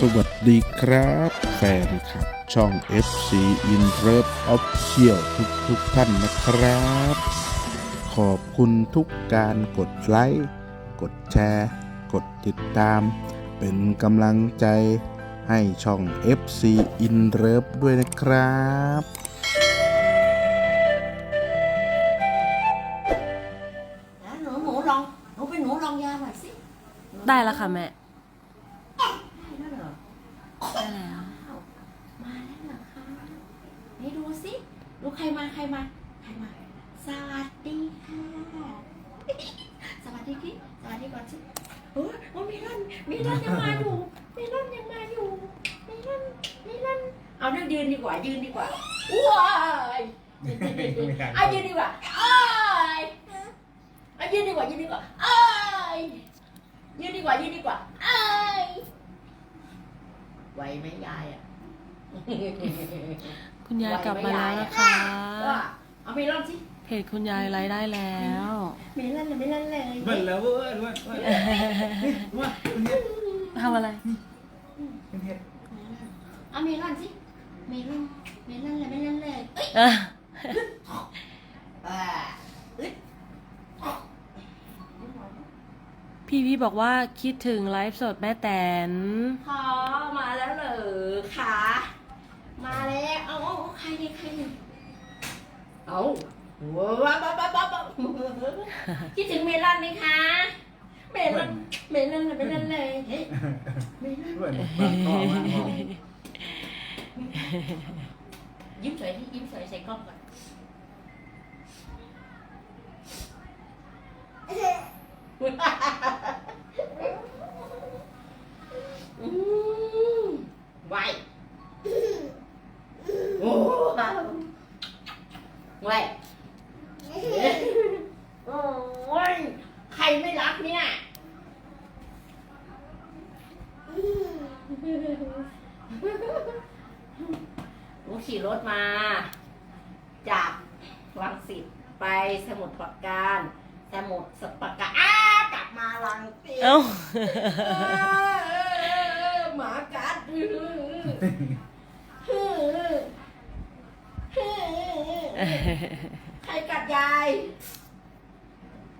สวัสดีครับ แฟนคลับ ช่อง FC In Love Official ทุกทุกๆท่านนะครับ ขอบคุณทุกการกดไลค์กดแชร์ กดติดตาม เป็นกำลังใจให้ช่อง FC In Love ด้วยนะครับนะหนูหนูลองหนูเป็นหนูลองยาหน่อยสิ ได้แล้วค่ะแม่ ได้แล้วเหรอ ได้แล้ว อ้าวมาแล้วเหรอคะนี่ดูสิดูใครมาใครมาใครมา สวัสดีค่ะ สวัส ดีพี่สวัสดีก่อนสิโอ้ยโอ้ยมีรันมีรันยังมาอยู่มีรันยังมาอยู่มีรันมีรันเอานั่งยืนดีกว่ายืนดีกว่าว้ายเอายืนดีกว่าอ้ายเอายืนดีกว่ายืนดีกว่าอ้ายยืนดีกว่ายืนดีกว่าอ้ายไหวไหมยายอะคุณยายกลับมาแล้วนะคะว่าเอาไปรอบสิเพจคุณยายไลฟ์ได้แล้ว ไม่เล่นเลยไม่เล่นเลยเบิ่นแล้วเว้ยเว้ยเว้ยเว้ยคุณเฮ็ดทำอะไรคุณเฮ็ดเอาเมลอนสิเมลอนเมลอนเลยไม่เล่นเลยเอ้ยพี่พี่บอกว่าคิดถึงไลฟ์สดแม่แตนพอมาแล้วเหรอขามาแล้วเอาใครดีใครดีเอาว้าวว้าวว้าวว้าว คิดถึงเมลอนไหมคะเมลอนเมลอนเลยไม่เล่นเลยเฮ้ยเมลอนเบิ่นปากคอมากพอยิ้มสวยที่ยิ้มสวยใส่กล้องก่อนอืมไวโอ้ไวโอ้ยใครไม่รักเนี่ยหนูขี่รถมา จากรังสิตไปสมุทรปราการ สมุทรสปราการอ้ากลับมารังสิตเอ้าเออหมากัดใครกัดยาย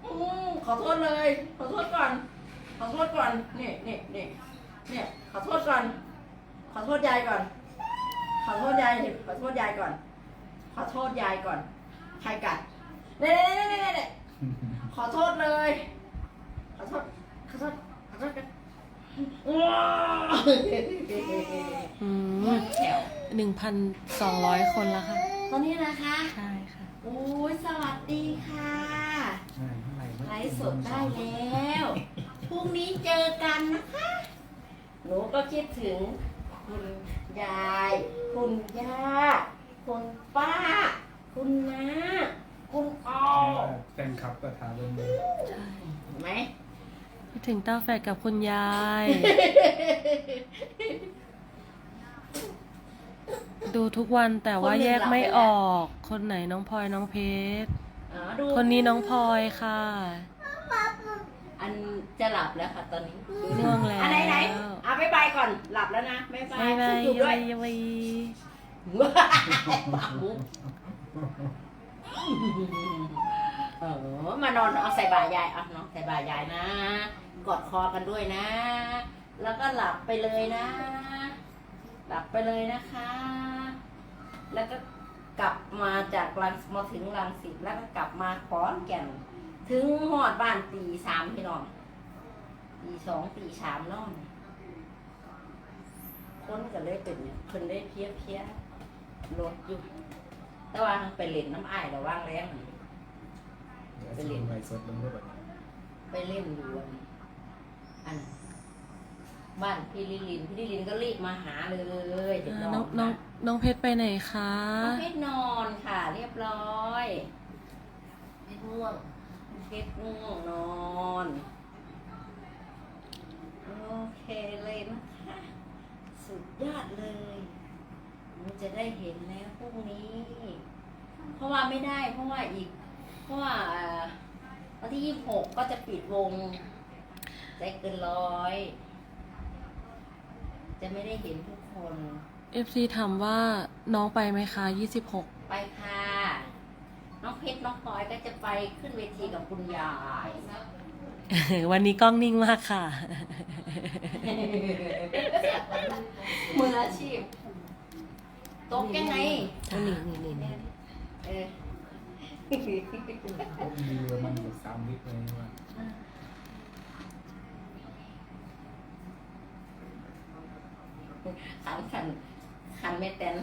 อืมขอโทษเลย ขอโทษก่อน ขอโทษก่อนนี่นี่นี่เนี่ยขอโทษก่อน ขอโทษยายก่อน ขอโทษยายดิขอโทษยายก่อน ขอโทษยายก่อน ใครกัดเน่เน่เน่เน่เน่ขอโทษเลย ขอโทษ ขอโทษ ขอโทษกันว้าวอืมแถวหนึ่งพันสองร้อยคนแล้วค่ะ ตอนนี้นะคะ ใช่ค่ะ โอ้ยสวัสดีค่ะใช่เท่าไหร่วะไลฟ์สดได้แล้ว พรุ่งนี้เจอกันนะคะ หนูก็คิดถึงคุณ ยาย คุณย่า คุณป้า คุณน้า คุณออแฟนคลับก็ถามเบิ่งเลยใช่เห็นไหม คิดถึงเต้าแฝดกับคุณยาย ดูทุกวันแต่ว่าแยกไม่ออก คนไหนน้องพลอยน้องเพชร อ๋อดู คนนี้น้องพลอยค่ะ อันจะหลับแล้วค่ะตอนนี้ง่วงแล้วอันไหนไหนอะบ๊ายบายก่อนหลับแล้วนะบ๊ายบายบายบายจุ๊บๆด้วยบายบายปากมุกเออมานอนเอาใส่บ่ายายเอาน้องใส่บ่ายายนะ กอดคอกันด้วยนะ แล้วก็หลับไปเลยนะ หลับไปเลยนะคะ แล้วก็กลับมาจากรังมาถึงรังสิตแล้วก็กลับมาขอนแก่น ถึงหอดบ้านตีสามพี่น้องตีสองตีสามนอนคนก็เลยเป็นเนี่ยคนได้เพี้ยเพี้ยๆรถอยู่แต่ว่าไปเล่นน้ำอ้ายระว่างแรงเดี๋ยวสิไลฟ์สดลงด้วยแบบนี้ไปเล่นอยู่อันอันบ้านพี่ลิลินพี่ลิลินก็รีบมาหาเลยเดี๋ยวรน้องน้องน้องเพชรไปไหนคะน้องเพชรนอนค่ะ เรียบร้อยเพชรง่วง เพชรง่วงนอน โอเคเลยนะคะ สุดยอดเลยมันจะได้เห็นแล้วพรุ่งนี้ เพราะว่าไม่ได้ เพราะว่าอีก เพราะว่าเอ่อวันที่ยี่สิบหกก็จะปิดวง ใจเกินร้อย จะไม่ได้เห็นทุกคน FC ถามว่าน้องไปไหมคะไปค่ะน้ องเพชรน้องพลอยก็จะไปขึ้นเวทีกับคุณยาย26วันนี้กล้องนิ่งมากค่ะ มืออาชีพตกยังไงนี่นี่นี่นี่เออผมมีเรือมันอยู่สามลิตรเลยว่าขันขันขันไม่แตน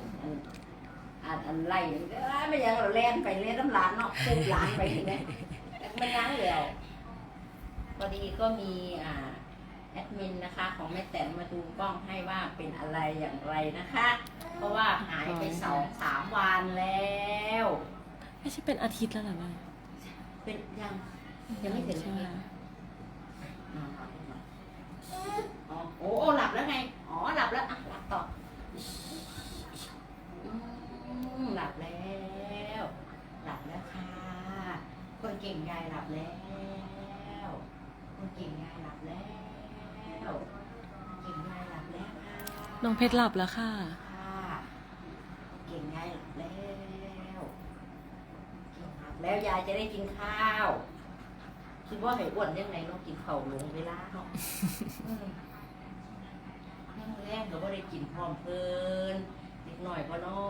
อันอันอันไล่เอ้ยไม่ยังเราเล่นไปเล่นน้ำหลานเนาะปูหลานไปถึงไหมไม่ยั้งเดียวพอดีก็มีอ่าแอดมินนะคะของแม่แตนมาดูกล้องให้ว่าเป็นอะไรอย่างไรนะคะ เพราะว่าหายไปสองสามวันแล้วไม่ใช่เป็นอาทิตย์แล้วเหรอแม่เป็นยังยังไม่ถึงใช่ไหมนอนหลับหน่อยอ๋อโอ้โอ้หลับแล้วไง น้องเพชรหลับแล้วค่ะ ค่ะเก่งยายหลับแล้วเก่งหลับแล้วยายจะได้กินข้าว คิดว่าให้อ้วนยังไงเน้องกินข้าวลงเวลาเนาะอืมนั่งแรกก็บ่ได้กินพร้อมเพลินเด็กหน่อยก็นอ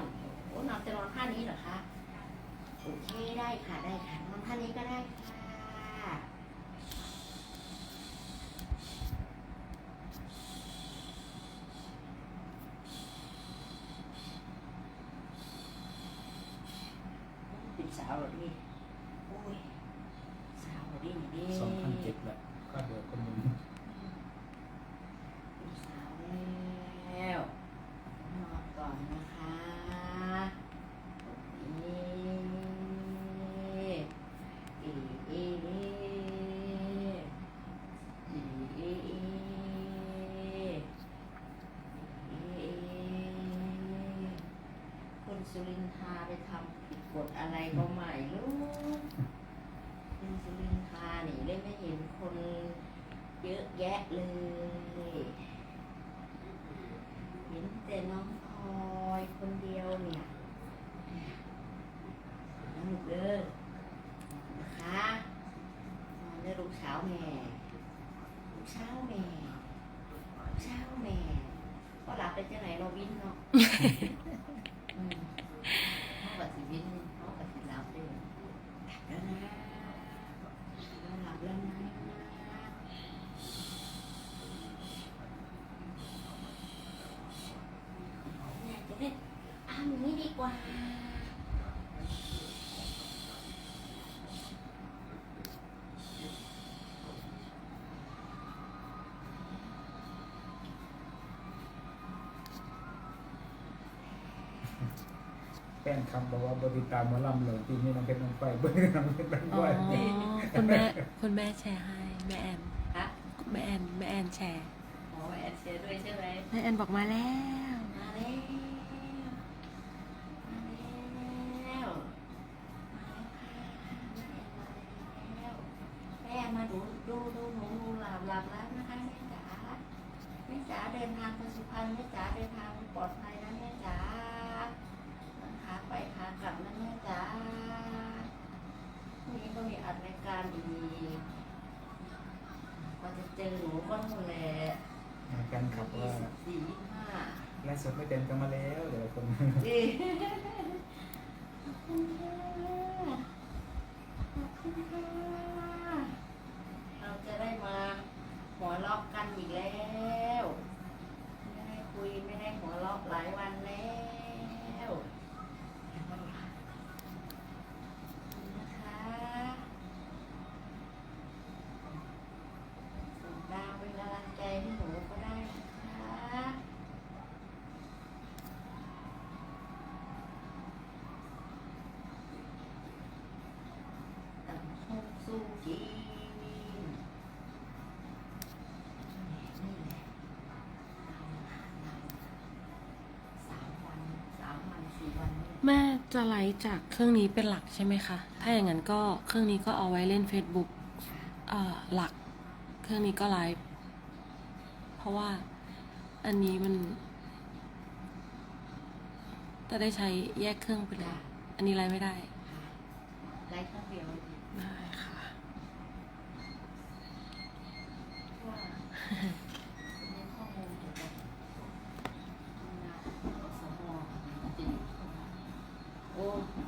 น โอ้นอนจะนอนท่านี้เหรอคะ โอเคได้ค่ะได้ค่ะนอนท่านี้ก็ได้ค่ะ เป็นสาวเหรอพี่โอ้ยสาวเหรอดิดิ สองพันเจ็ดแหละก็เดือคนหนึ่ง เป็นสาวแล้วนอนก่อนนะคะนี่อีอีอีอีอีอีอีคน สุรินทาไปทำผิดกฎอะไรก็ไม่รู้คนสุรินทรานี่เลยไม่เห็นคนเยอะแยะเลย เห็นแต่น้องพลอยคนเดียวเนี่ยน้องลูกเด้อนะคะนอนได้ลูกเช้าแม่ ลูกเช้าแม่ ลูกเช้าแม่ ก็หลับไปจังไหนเราวินเนาะอืมเขากับสิวินเขากับสิหลับเด้อหลับแล้วนะเราหลับแล้วนะ เนี่ยจะได้ทำอย่างนี้ดีก ว่าแป้งคำบอกว่าบริตามหมาลำเลยปีนี้น้องเพชรน้องไฟเบิ้งน้องเพชรน้องอ๋ไฟอคุณแม่คุณแม่แชร์ให้แม่แอนฮะแม่แอนแม่แอนแชร์หมอแอดเชียร์ด้วยใช่ไหมแม่แอนบอกมาแล้ว มาแล้ว ม่มาดูดูดูหนูหนูหลับหลับแล้วนะคะแม่จ๋าแม่จ๋าเดินทางไปสุพรรณแม่จ๋าเดินทางปลอดภัยนะแม่จ๋าขาไปขากลับนะแม่จ๋าพรุ่งนี้ก็มีอัดรายการอีกก็จะเจอหนูก็นู่นแหละแฟนคลับยี่ว่าสิบสี่ยี่สิบห้าไลฟ์สดไม่เต็มกันมาแล้วเดี๋ยวคนดีขอบคุณค่ะขอบคุณค่ะเราจะได้มา หัวเราะกันอีกแล้ว ไม่ได้คุยไม่ได้หัวเราะหลายวันแล้วขอบคุณนะคะส่งดาวเป็นกำลังใจให้หนูก็ได้นะคะ ตังฮงซูจีนนี่แหละสามวันสามวันสี่วันเนี่ย แม่จะไลฟ์จากเครื่องนี้เป็นหลักใช่ไหมคะ ถ้าอย่างนั้นก็เครื่องนี้ก็เอาไว้เล่น Facebook เอ่อหลัก เครื่องนี้ก็ไลฟ์ เพราะว่าอันนี้มัน จะได้ใช้แยกเครื่องไปเลย อันนี้ไลฟ์ไม่ได้ค่ะไลฟ์ครั้งเดียวได้ค่ะ โ